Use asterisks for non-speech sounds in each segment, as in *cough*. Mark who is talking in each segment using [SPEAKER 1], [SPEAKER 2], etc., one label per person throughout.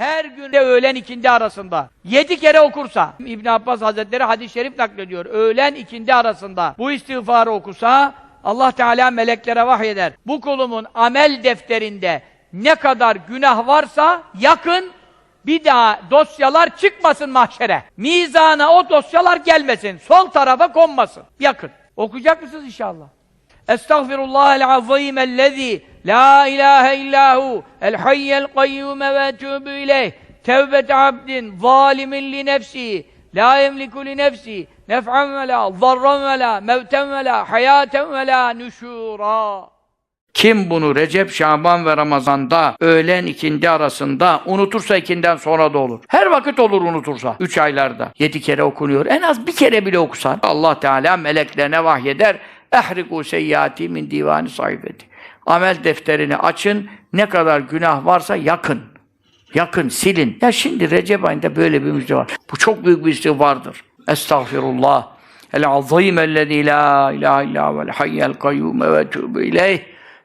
[SPEAKER 1] her günde öğlen ikindi arasında yedi kere okursa İbn Abbas Hazretleri hadis-i şerif naklediyor. Öğlen ikindi arasında bu istiğfarı okusa Allah Teala meleklere vahyeder. Bu kulumun amel defterinde ne kadar günah varsa yakın bir daha dosyalar çıkmasın mahşere. Mizana o dosyalar gelmesin. Sol tarafa konmasın. Yakın. Okuyacak mısınız inşallah? Estağfirullahel azim ellezî la ilahe illahu el hayyel kayyume ve etûbü ileyh tevbete abdin zalimin li nefsi la yemliku li nefsi nef'an ve la zarran ve la mevten ve la hayaten ve la nüşûrâ kim bunu Recep, Şaban ve Ramazan'da öğlen ikindi arasında unutursa ikinden sonra da olur. Her vakit olur unutursa. Üç aylarda. Yedi kere okunuyor. En az bir kere bile okusan. Allah Teala meleklerine vahyeder. Ehriku seyyati min divani sahibeti. Amel defterini açın. Ne kadar günah varsa yakın. Yakın, silin. Ya şimdi Recep ayında böyle bir müjde var. Bu çok büyük bir istiğfardır. Estağfirullah. El azim ellezî la ilahe illa vel hayyel kayyum ve etûbü ileyh.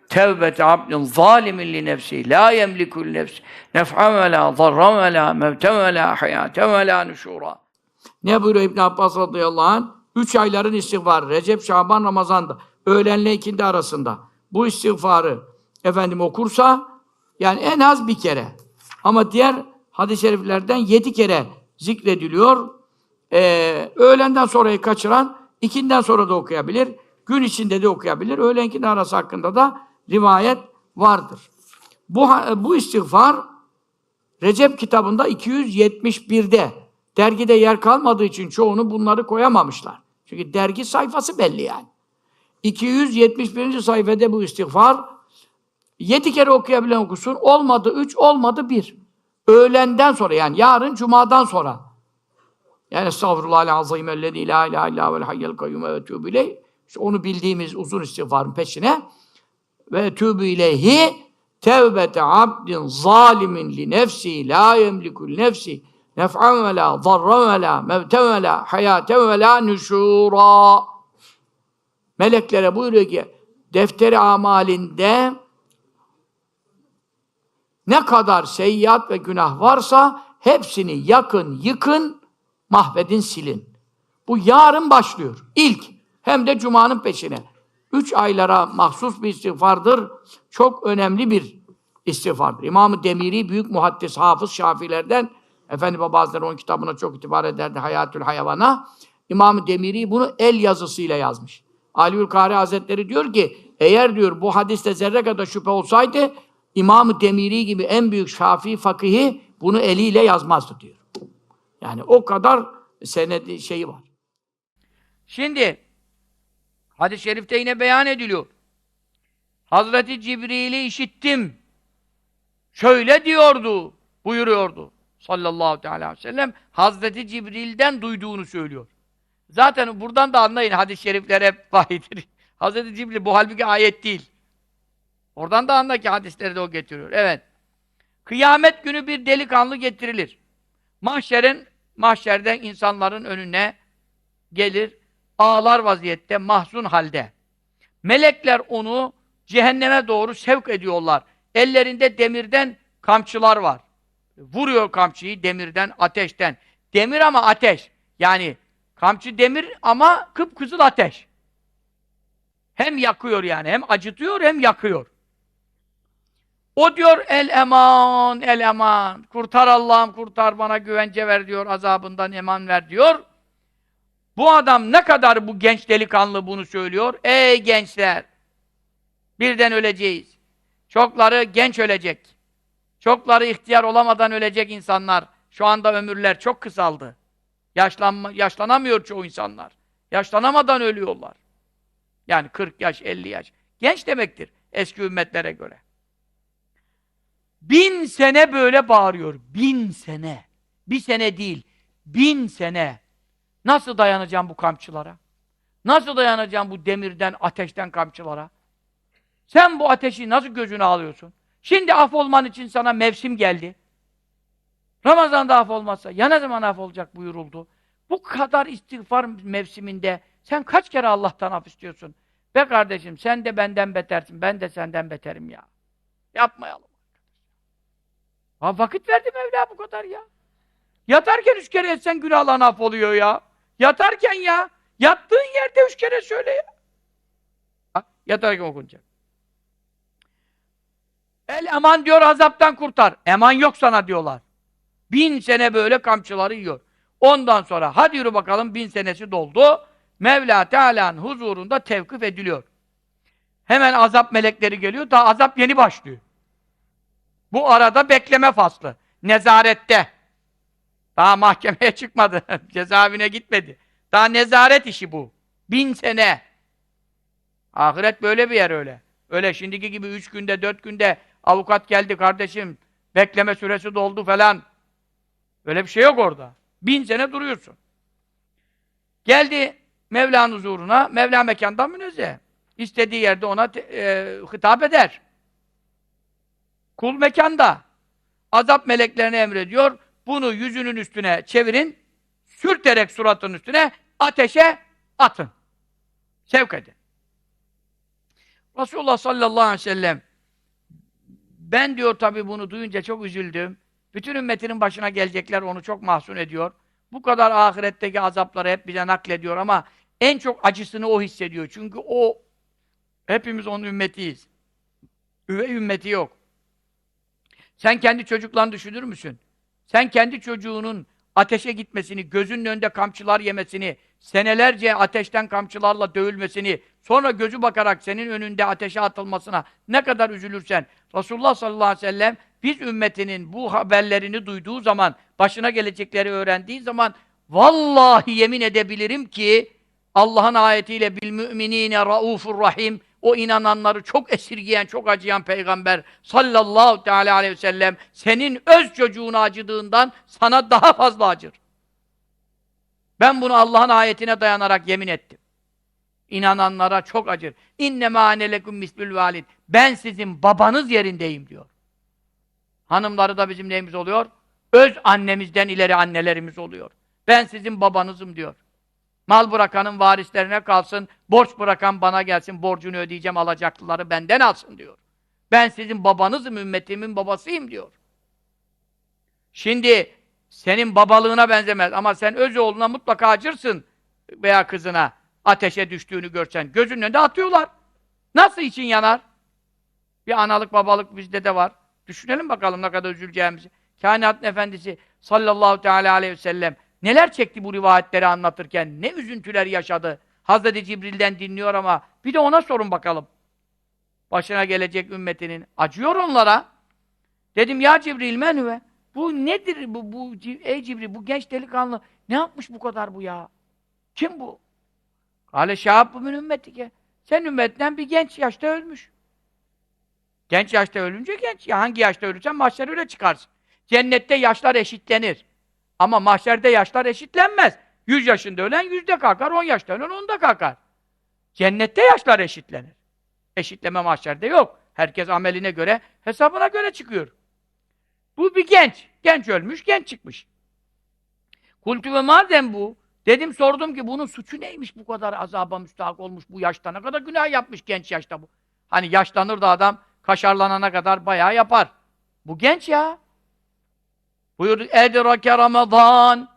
[SPEAKER 1] Tevbete abdin zalimin li nefsi la yemlikul nefsi nef'an ve la zarran ve la mevten ve la hayaten ve la nüşura. Ne buyuruyor İbn Abbas radıyallahu anh? Üç ayların istiğfarı. Recep, Şaban, Ramazan'da. Öğlenle ikindi arasında. Bu istiğfarı efendim okursa yani en az bir kere. Ama diğer hadis-i şeriflerden yedi kere zikrediliyor. Ee, öğlenden sonrayı kaçıran ikinden sonra da okuyabilir. Gün içinde de okuyabilir. Öğlenkinin arası hakkında da rivayet vardır. Bu, bu istiğfar Recep kitabında 271'de dergide yer kalmadığı için çoğunu bunları koyamamışlar. Çünkü dergi sayfası belli yani. 271. sayfada bu istiğfar yedi kere okuyabilen okusun. Olmadı üç, olmadı bir. Öğlenden sonra yani yarın cumadan sonra. Yani estağfurullah azim ellezî la ilahe illa vel hayyel kayyum ve ileyh. İşte onu bildiğimiz uzun istiğfarın peşine ve etûbü ileyhi tevbete abdin zalimin li nefsi la yemlikul nefsi nef'an ve la zarran ve la mevten ve la hayaten ve la nüşûrâ. Meleklere buyuruyor ki defteri amalinde ne kadar seyyiat ve günah varsa hepsini yakın, yıkın, mahvedin, silin. Bu yarın başlıyor. İlk. Hem de Cuma'nın peşine. Üç aylara mahsus bir istiğfardır. Çok önemli bir istiğfardır. İmam-ı Demiri, büyük muhaddis, hafız Şafilerden, Efendi bazıları onun kitabına çok itibar ederdi, Hayatül Hayvana. İmam-ı Demiri bunu el yazısıyla yazmış. Aliül Kari Hazretleri diyor ki, eğer diyor bu hadiste zerre kadar şüphe olsaydı, İmam-ı Demiri gibi en büyük Şafii fakihi bunu eliyle yazmazdı diyor. Yani o kadar senedi şeyi var. Şimdi hadis-i şerifte yine beyan ediliyor. Hazreti Cibril'i işittim. Şöyle diyordu, buyuruyordu sallallahu aleyhi ve sellem. Hazreti Cibril'den duyduğunu söylüyor. Zaten buradan da anlayın hadis-i şerifler hep vahidir. *laughs* Hazreti Cibril bu halbuki ayet değil. Oradan da anla ki hadisleri de o getiriyor. Evet. Kıyamet günü bir delikanlı getirilir. Mahşerin, mahşerden insanların önüne gelir, ağlar vaziyette, mahzun halde. Melekler onu cehenneme doğru sevk ediyorlar. Ellerinde demirden kamçılar var. Vuruyor kamçıyı demirden, ateşten. Demir ama ateş. Yani kamçı demir ama kıpkızıl ateş. Hem yakıyor yani, hem acıtıyor hem yakıyor. O diyor el eman, el eman. Kurtar Allah'ım kurtar bana güvence ver diyor. Azabından eman ver diyor. Bu adam ne kadar bu genç delikanlı bunu söylüyor? Ey gençler! Birden öleceğiz. Çokları genç ölecek. Çokları ihtiyar olamadan ölecek insanlar. Şu anda ömürler çok kısaldı. Yaşlanma, yaşlanamıyor çoğu insanlar. Yaşlanamadan ölüyorlar. Yani 40 yaş, 50 yaş. Genç demektir eski ümmetlere göre. Bin sene böyle bağırıyor. Bin sene. Bir sene değil. Bin sene. Nasıl dayanacağım bu kamçılara? Nasıl dayanacağım bu demirden, ateşten kamçılara? Sen bu ateşi nasıl gözüne alıyorsun? Şimdi af olman için sana mevsim geldi. Ramazan'da af olmazsa ya ne zaman af olacak buyuruldu. Bu kadar istiğfar mevsiminde sen kaç kere Allah'tan af istiyorsun? Be kardeşim sen de benden betersin, ben de senden beterim ya. Yapmayalım. Ha vakit verdi Mevla bu kadar ya. Yatarken üç kere etsen günahların affoluyor ya. Yatarken ya. Yattığın yerde üç kere söyle ya. Ha, yatarken okunacak. El eman diyor azaptan kurtar. Eman yok sana diyorlar. Bin sene böyle kamçıları yiyor. Ondan sonra hadi yürü bakalım bin senesi doldu. Mevla Teala'nın huzurunda tevkif ediliyor. Hemen azap melekleri geliyor. Daha azap yeni başlıyor. Bu arada bekleme faslı. Nezarette. Daha mahkemeye *laughs* çıkmadı. Cezaevine gitmedi. Daha nezaret işi bu. Bin sene. Ahiret böyle bir yer öyle. Öyle şimdiki gibi üç günde, dört günde avukat geldi kardeşim, bekleme süresi doldu falan. Öyle bir şey yok orada. Bin sene duruyorsun. Geldi Mevla'nın huzuruna, Mevla mekandan münezzeh. İstediği yerde ona e, hitap eder. Kul mekanda. Azap meleklerine emrediyor. Bunu yüzünün üstüne çevirin. Sürterek suratının üstüne ateşe atın. Sevk edin. Resulullah sallallahu aleyhi ve sellem ben diyor tabi bunu duyunca çok üzüldüm. Bütün ümmetinin başına gelecekler onu çok mahzun ediyor. Bu kadar ahiretteki azapları hep bize naklediyor ama en çok acısını o hissediyor. Çünkü o hepimiz onun ümmetiyiz. Üvey ümmeti yok. Sen kendi çocuklarını düşünür müsün? Sen kendi çocuğunun ateşe gitmesini, gözünün önünde kamçılar yemesini, senelerce ateşten kamçılarla dövülmesini, sonra gözü bakarak senin önünde ateşe atılmasına ne kadar üzülürsen, Resulullah sallallahu aleyhi ve sellem biz ümmetinin bu haberlerini duyduğu zaman, başına gelecekleri öğrendiği zaman, vallahi yemin edebilirim ki Allah'ın ayetiyle bil müminine raufur rahim o inananları çok esirgeyen, çok acıyan peygamber sallallahu teala aleyhi ve sellem senin öz çocuğuna acıdığından sana daha fazla acır. Ben bunu Allah'ın ayetine dayanarak yemin ettim. İnananlara çok acır. İnne ma anelekum mislül valid. Ben sizin babanız yerindeyim diyor. Hanımları da bizim neyimiz oluyor? Öz annemizden ileri annelerimiz oluyor. Ben sizin babanızım diyor. Mal bırakanın varislerine kalsın, borç bırakan bana gelsin, borcunu ödeyeceğim, alacaklıları benden alsın diyor. Ben sizin babanızım, ümmetimin babasıyım diyor. Şimdi senin babalığına benzemez ama sen öz oğluna mutlaka acırsın veya kızına ateşe düştüğünü görsen. Gözünün önünde atıyorlar. Nasıl için yanar? Bir analık babalık bizde de var. Düşünelim bakalım ne kadar üzüleceğimizi. Kainatın Efendisi sallallahu teala aleyhi ve sellem neler çekti bu rivayetleri anlatırken, ne üzüntüler yaşadı. Hazreti Cibril'den dinliyor ama bir de ona sorun bakalım. Başına gelecek ümmetinin. Acıyor onlara. Dedim ya Cibril menüve. Bu nedir bu, bu ey Cibril bu genç delikanlı ne yapmış bu kadar bu ya? Kim bu? Kale şahap min ümmetike. Sen ümmetten bir genç yaşta ölmüş. Genç yaşta ölünce genç. Ya hangi yaşta ölürsen mahşer öyle çıkarsın. Cennette yaşlar eşitlenir. Ama mahşerde yaşlar eşitlenmez. 100 yaşında ölen yüzde kalkar, 10 yaşında ölen onda kalkar. Cennette yaşlar eşitlenir. Eşitleme mahşerde yok. Herkes ameline göre, hesabına göre çıkıyor. Bu bir genç. Genç ölmüş, genç çıkmış. Kultu ve madem bu, dedim sordum ki bunun suçu neymiş bu kadar azaba müstahak olmuş bu yaşta, ne kadar günah yapmış genç yaşta bu. Hani yaşlanır da adam kaşarlanana kadar bayağı yapar. Bu genç ya. Buyurdu, edrake Ramazan.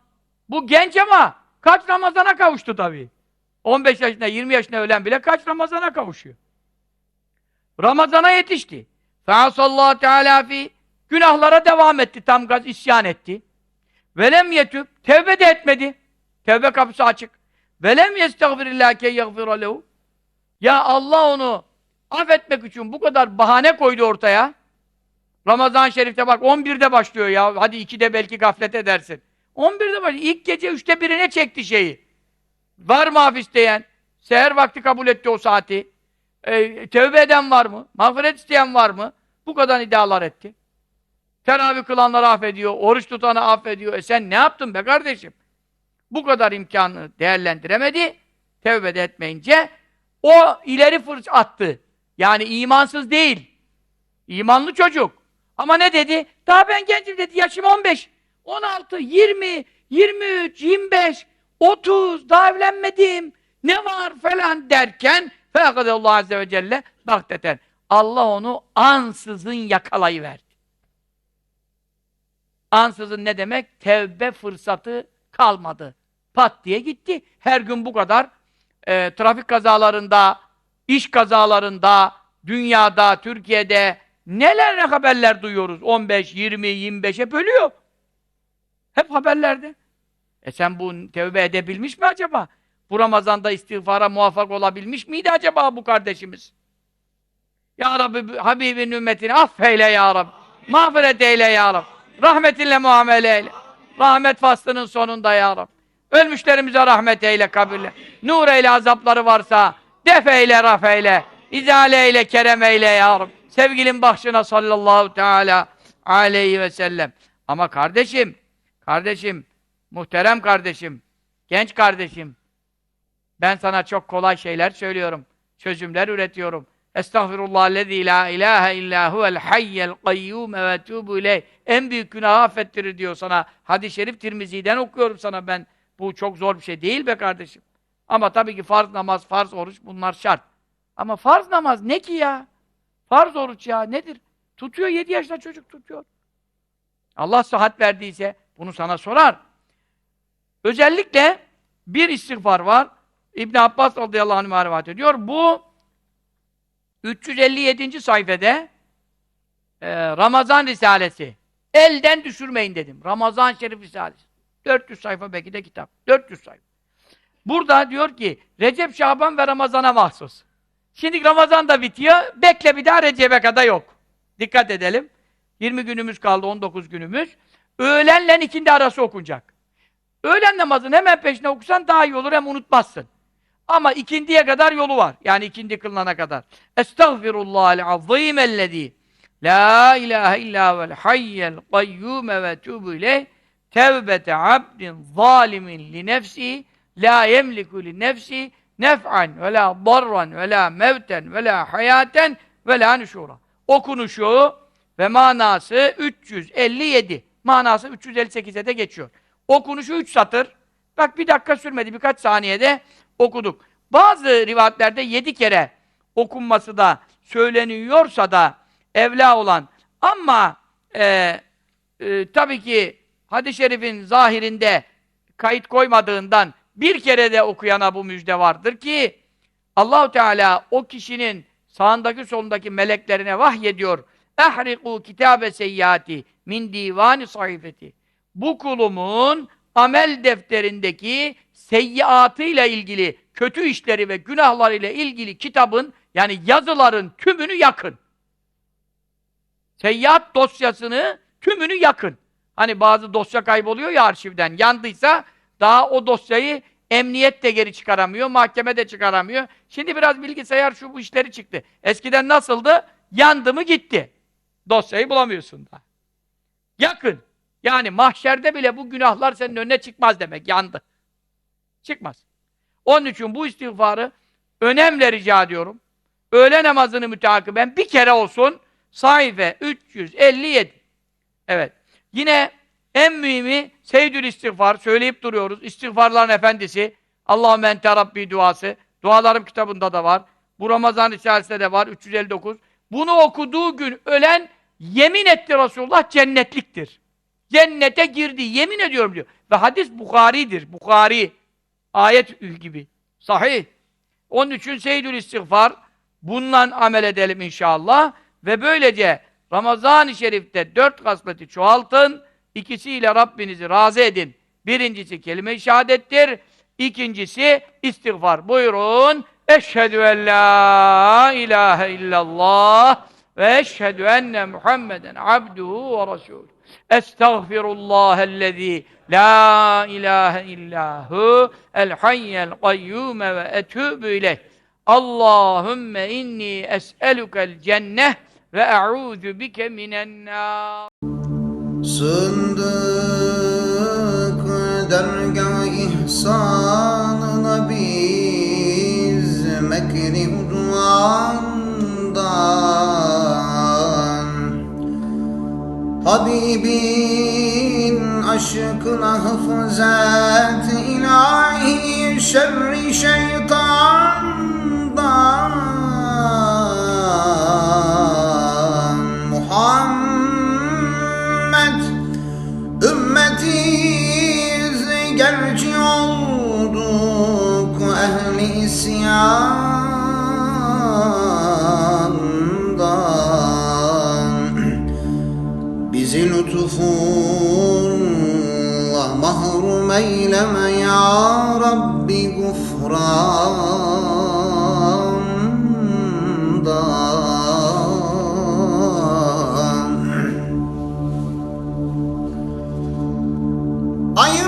[SPEAKER 1] Bu genç ama kaç Ramazan'a kavuştu tabii. 15 yaşında, 20 yaşında ölen bile kaç Ramazan'a kavuşuyor. Ramazan'a yetişti. Feasallahu Teala fi günahlara devam etti, tam gaz isyan etti. Velem yetüb, tevbe de etmedi. Tevbe kapısı açık. Velem yestagfirillâke yagfira lehu. Ya Allah onu affetmek için bu kadar bahane koydu ortaya. Ramazan-ı Şerif'te bak 11'de başlıyor ya. Hadi 2'de belki gaflet edersin. 11'de başlıyor. İlk gece 3'te birine çekti şeyi. Var mı af isteyen? Seher vakti kabul etti o saati. Ee, tövbe eden var mı? Mağfiret isteyen var mı? Bu kadar iddialar etti. Teravih kılanları affediyor, oruç tutanı affediyor. E sen ne yaptın be kardeşim? Bu kadar imkanı değerlendiremedi. Tevbe de etmeyince o ileri fırç attı. Yani imansız değil. İmanlı çocuk. Ama ne dedi? Daha ben gencim dedi. Yaşım 15, 16, 20, 23, 25, 30. Daha evlenmedim. Ne var falan derken Allah Azze ve Celle bakteten Allah onu ansızın yakalayıverdi. Ansızın ne demek? Tevbe fırsatı kalmadı. Pat diye gitti. Her gün bu kadar e, trafik kazalarında, iş kazalarında, dünyada, Türkiye'de neler ne haberler duyuyoruz. 15, 20, 25 hep ölüyor. Hep haberlerde. E sen bu tevbe edebilmiş mi acaba? Bu Ramazan'da istiğfara muvaffak olabilmiş miydi acaba bu kardeşimiz? Ya Rabbi Habibin ümmetini affeyle ya Rabbi. Mağfiret eyle ya Rabbi. Rahmetinle muamele eyle. Rahmet faslının sonunda ya Rabbi. Ölmüşlerimize rahmet eyle, kabule. Nur eyle azapları varsa, def eyle, raf eyle. İzale eyle, kerem eyle ya Rabbi. Sevgilin bahşına sallallahu teala aleyhi ve sellem. Ama kardeşim, kardeşim, muhterem kardeşim, genç kardeşim, ben sana çok kolay şeyler söylüyorum. Çözümler üretiyorum. Estağfirullahellezî la ilahe illâ huvel hayyel kayyûm ve ileyh. En büyük günahı affettirir diyor sana. Hadis-i şerif Tirmizi'den okuyorum sana ben. Bu çok zor bir şey değil be kardeşim. Ama tabii ki farz namaz, farz oruç bunlar şart. Ama farz namaz ne ki ya? Farz oruç ya nedir? Tutuyor 7 yaşında çocuk tutuyor. Allah sıhhat verdiyse bunu sana sorar. Özellikle bir istiğfar var. İbn Abbas radıyallahu anh rivayet ediyor. Bu 357. sayfede e, Ramazan Risalesi. Elden düşürmeyin dedim. Ramazan Şerif Risalesi. 400 sayfa belki de kitap. 400 sayfa. Burada diyor ki Recep, Şaban ve Ramazan'a mahsus. Şimdi Ramazan da bitiyor. Bekle bir daha Recep'e kadar yok. Dikkat edelim. 20 günümüz kaldı, 19 günümüz. Öğlenle ikindi arası okunacak. Öğlen namazını hemen peşine okusan daha iyi olur hem unutmazsın. Ama ikindiye kadar yolu var. Yani ikindi kılınana kadar. Estağfirullahal azim ellezî La ilahe illa vel hayyel kayyume ve tûbü ileyh tevbete abdin zalimin li nefsi la yemliku li nefsi nef'an ve la darran ve la mevten ve la hayaten ve la nüşura. Okunuşu ve manası 357. Manası 358'e de geçiyor. Okunuşu 3 satır. Bak bir dakika sürmedi, birkaç saniyede okuduk. Bazı rivayetlerde 7 kere okunması da söyleniyorsa da evla olan ama e, e, tabii ki hadis-i şerifin zahirinde kayıt koymadığından bir kere de okuyana bu müjde vardır ki Allahu Teala o kişinin sağındaki solundaki meleklerine vahyediyor. Ehriku kitabe seyyati min divani sayfeti. Bu kulumun amel defterindeki seyyiatıyla ilgili kötü işleri ve günahlarıyla ilgili kitabın yani yazıların tümünü yakın. Seyyiat dosyasını tümünü yakın. Hani bazı dosya kayboluyor ya arşivden. Yandıysa daha o dosyayı emniyet de geri çıkaramıyor, mahkeme de çıkaramıyor. Şimdi biraz bilgisayar şu bu işleri çıktı. Eskiden nasıldı? Yandı mı gitti. Dosyayı bulamıyorsun da. Yakın. Yani mahşerde bile bu günahlar senin önüne çıkmaz demek. Yandı. Çıkmaz. Onun için bu istiğfarı önemli rica ediyorum. Öğle namazını müteakiben bir kere olsun sayfa 357. Evet. Yine en mühimi Seyyidül İstiğfar. Söyleyip duruyoruz. İstiğfarların efendisi. Allahümme ente Rabbi duası. Dualarım kitabında da var. Bu Ramazan Risalesi'nde de var. 359. Bunu okuduğu gün ölen yemin etti Resulullah cennetliktir. Cennete girdi. Yemin ediyorum diyor. Ve hadis Bukhari'dir. Bukhari. Ayet gibi. Sahih. Onun için Seyyidül İstiğfar bundan amel edelim inşallah. Ve böylece Ramazan-ı Şerif'te dört kasleti çoğaltın. İkisiyle Rabbinizi razı edin. Birincisi kelime-i şehadettir. İkincisi istiğfar. Buyurun. Eşhedü en la ilahe illallah ve eşhedü enne Muhammeden abduhu ve resulü. Estağfirullahellezî la ilahe illahu el hayyel kayyume ve etûbü ileyh. Allahümme inni es'elukel cenneh ve e'ûzu bike minen.
[SPEAKER 2] Sındık dergah ihsanına biz mekri udvandan. Habibin aşkına hıfzet ilahi şerri şeytandan isyandan Bizi lütfunla mahrum eyleme ya Rabbi gufrandan Ayırma